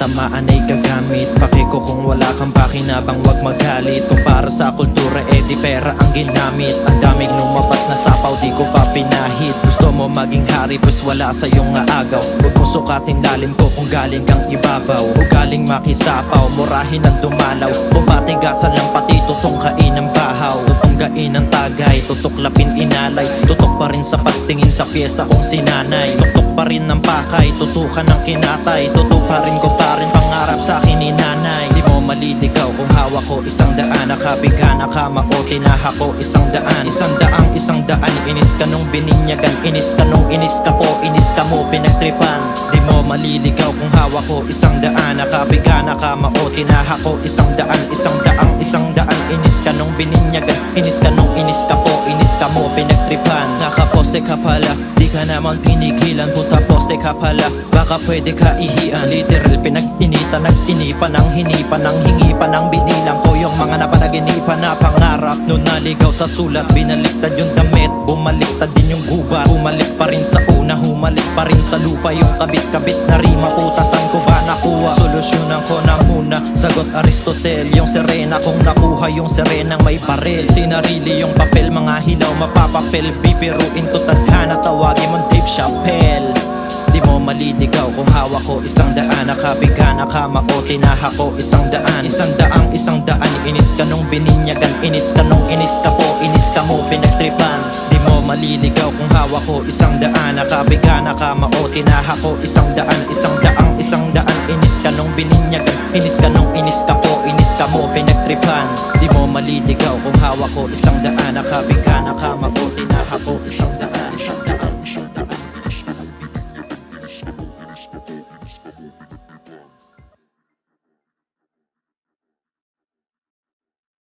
Tamaan ay gagamit. Pake ko kung wala kang pakinabang Wag magalit Kung para sa kultura eh di pera ang ginamit. Ang daming lumabas na sapaw di ko pa pinahid Gusto mo maging hari pues wala sa iyong aagaw. Huwag mo sukatin lalim ko kung galing kang ibabaw. O galing makisapaw Murahin ang dumalaw. Kung patigasan lang pati tutong kain Tutunggain ang tagay Tutuklapin inalay. Tutok pa rin sa pagtingin sa pyesa kong sinanay. Tutok pa rin ng pakay Tutukan ng kinatay. Tutok pa rin ko pa rin pangarap sa akin ni nanay. Di mo maliligaw kung hawak ko isang daan. Nakabiga nakama o tinaha ko isang daan. Isang ka nung bininyagan. Inis ka nung inis ka po Inis ka mo pinagtripan. Di mo maliligaw kung hawak ko isang daan. Nakabiga nakama o tinaha ko isang daan Isang daang isang daan. Inis ka nung bininyagan Inis ka nung inis ka po Inis ka mo pinagtripan. Nakaposte ka pala Di ka naman pinigilan. Puta poste ka pala Baka pwede ka ihian. Literal pinag-initan Nag-inipan ang hinipan Ang hingipan ang binilang ko. Yung mga napanaginipan na pangarap Noon naligaw sa sulat Binaliktad yung damit Bumaliktad din yung gubat Bumalik pa rin sa una Humalik pa rin sa lupa. Yung kabit-kabit na rima Putasan ko ba nakuha? Solusyonan ko na muna Sagot Aristotel Yung serena kong nakuha Yung serenang may baril. Sinarili yung papel Mga hilaw mapapapel. Bibiruin ko tadhana Tawagin mong Dave Chappelle Di mo maliligaw kung hawak ko isang daan. Nakabiga nakama o tinaha ko isang daan. Isang daang isang daan Inis ka nung bininyagan Inis ka nung inis ka po. Inis ka mo pinagtripan maliligaw kung hawak ko isang daan. Nakabiga nakama o tinaha ko isang daan Isang daang isang daan. Inis ka nung bininyagan Inis ka nung inis ka po Inis ka mo pinagtripan. Di mo maliligaw kung hawak ko isang daan. Nakabiga nakama o tinaha ko isang daan